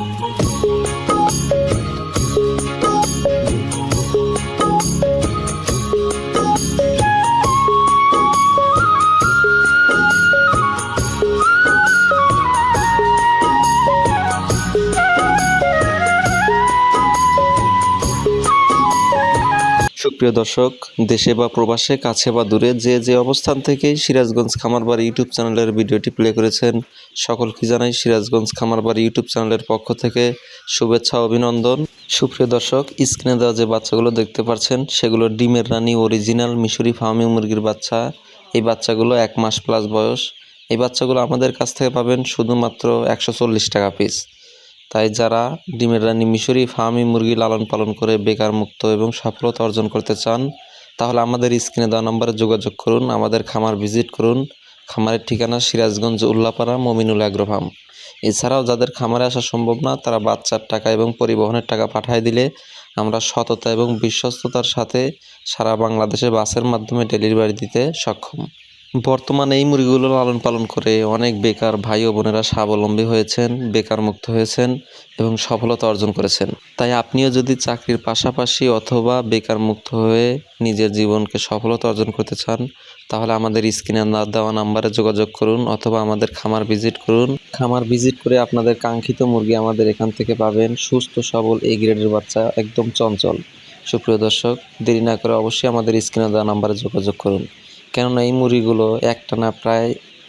Música সুপ্রিয় দর্শক, দেশে বা প্রবাসে, কাছে বা দূরে যে যে অবস্থান থেকে সিরাজগঞ্জ খামারবাড়ি ইউটিউব চ্যানেলের ভিডিওটি প্লে করেছেন, সকলকে জানাই সিরাজগঞ্জ খামারবাড়ি ইউটিউব চ্যানেলের পক্ষ থেকে শুভেচ্ছা, অভিনন্দন। সুপ্রিয় দর্শক, স্ক্রিনে দেওয়া যে বাচ্চাগুলো দেখতে পাচ্ছেন সেগুলো ডিমের রানী অরিজিনাল মিশরি ফার্মি মুরগির বাচ্চা। এই বাচ্চাগুলো এক মাস প্লাস বয়স। এই বাচ্চাগুলো আমাদের কাছ থেকে পাবেন শুধুমাত্র একশো চল্লিশ টাকা পিস তাই যারা ডিমের রানী মিশরি ফার্মি মুরগি লালন পালন করে বেকার মুক্ত এবং সফলতা অর্জন করতে চান, তাহলে আমাদের স্ক্রিনে দেওয়া নম্বরে যোগাযোগ করুন, আমাদের খামার ভিজিট করুন। খামারের ঠিকানা সিরাজগঞ্জ, উল্লাপাড়া, মমিনুল অ্যাগ্রো এছাড়াও যাদের খামারে আসা সম্ভব না, তারা বাচ্চার টাকা এবং পরিবহনের টাকা পাঠিয়ে দিলে আমরা সততা এবং বিশ্বস্ততার সাথে সারা বাংলাদেশে বাসের মাধ্যমে ডেলিভারি দিতে সক্ষম। বর্তমানে এই মুরগিগুলো লালন পালন করে অনেক বেকার ভাই ও বোনেরা স্বাবলম্বী হয়েছেন, বেকার মুক্ত হয়েছেন এবং সফলতা অর্জন করেছেন। তাই আপনিও যদি চাকরির পাশাপাশি অথবা বেকার মুক্ত হয়ে নিজের জীবনকে সফলতা অর্জন করতে চান, তাহলে আমাদের স্ক্রিনে দেওয়া নাম্বারে যোগাযোগ করুন অথবা আমাদের খামার ভিজিট করুন। খামার ভিজিট করে আপনাদের কাঙ্ক্ষিত মুরগি আমাদের এখান থেকে পাবেন সুস্থ, সবল এই গ্রেডের বাচ্চা, একদম চঞ্চল। সুপ্রিয় দর্শক, দেরি না করে অবশ্যই আমাদের স্ক্রিনে দেওয়া নাম্বারে যোগাযোগ করুন। কেননা এই মুরগিগুলো একটানা প্রায়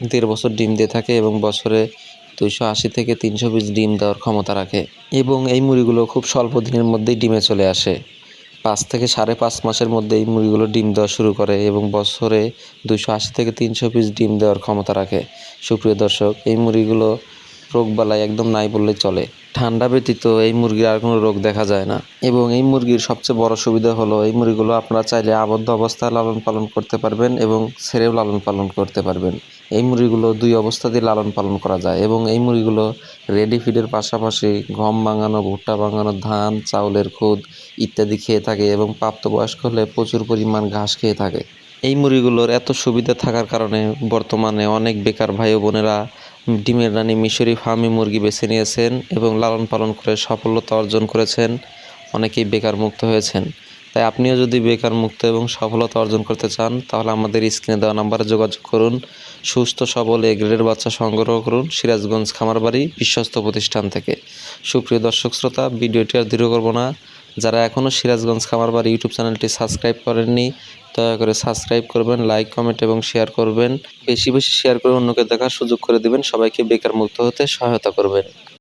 দেড় বছর ডিম দিয়ে থাকে এবং বছরে দুইশো আশি থেকে তিনশো পিস ডিম দেওয়ার ক্ষমতা রাখে। এবং এই মুরগিগুলো খুব স্বল্প দিনের মধ্যেই ডিমে চলে আসে। পাঁচ থেকে সাড়ে পাঁচ মাসের মধ্যে এই মুরগিগুলো ডিম দেওয়া শুরু করে এবং বছরে দুইশো আশি থেকে তিনশো পিস ডিম দেওয়ার ক্ষমতা রাখে। সুপ্রিয় দর্শক, এই মুরগিগুলো রোগবালাই একদম নাই বললে চলে। ঠান্ডা ব্যতীত এই মুরগির আর কোনো রোগ দেখা যায় না। এবং এই মুরগির সবচেয়ে বড় সুবিধা হলো এই মুরগিগুলো আপনারা চাইলে আবদ্ধ অবস্থায় লালন পালন করতে পারবেন এবং ছেড়েও লালন পালন করতে পারবেন। এই মুরগিগুলো দুই অবস্থাতেই লালন পালন করা যায় এবং এই মুরগিগুলো রেডি ফিডের পাশাপাশি গম ভাঙানো, ভুট্টা ভাঙানো, ধান, চাউলের খুদ ইত্যাদি খেয়ে থাকে এবং প্রাপ্তবয়স্ক হলে প্রচুর পরিমাণ ঘাস খেয়ে থাকে। এই মুরগিগুলোর এত সুবিধা থাকার কারণে বর্তমানে অনেক বেকার ভাই বোনেরা ডিমের রানী মিশরি ফার্মি মুরগি বেছে নিয়েছেন এবং লালন পালন করে সফলতা অর্জন করেছেন। অনেকেই বেকার মুক্ত হয়েছেন। তাই আপনিও যদি বেকার মুক্ত এবং সফলতা অর্জন করতে চান, তাহলে আমাদের স্ক্রিনে দেওয়া নাম্বারে যোগাযোগ করুন। সুস্থ, সবল এ গ্রেডের বাচ্চা সংগ্রহ করুন সিরাজগঞ্জ খামারবাড়ি বিশ্বস্ত প্রতিষ্ঠান থেকে। সুপ্রিয় দর্শক শ্রোতা, ভিডিওটি আর দৃঢ় করব না। যারা এখনও সিরাজগঞ্জ খামারবাড়ি ইউটিউব চ্যানেলটি সাবস্ক্রাইব করেননি দয়া করে সাবস্ক্রাইব করবেন লাইক কমেন্ট এবং শেয়ার করবেন। বেশি বেশি শেয়ার করে অন্যকে দেখার সুযোগ করে দেবেন। সবাইকে বেকার মুক্ত হতে সহায়তা করবেন।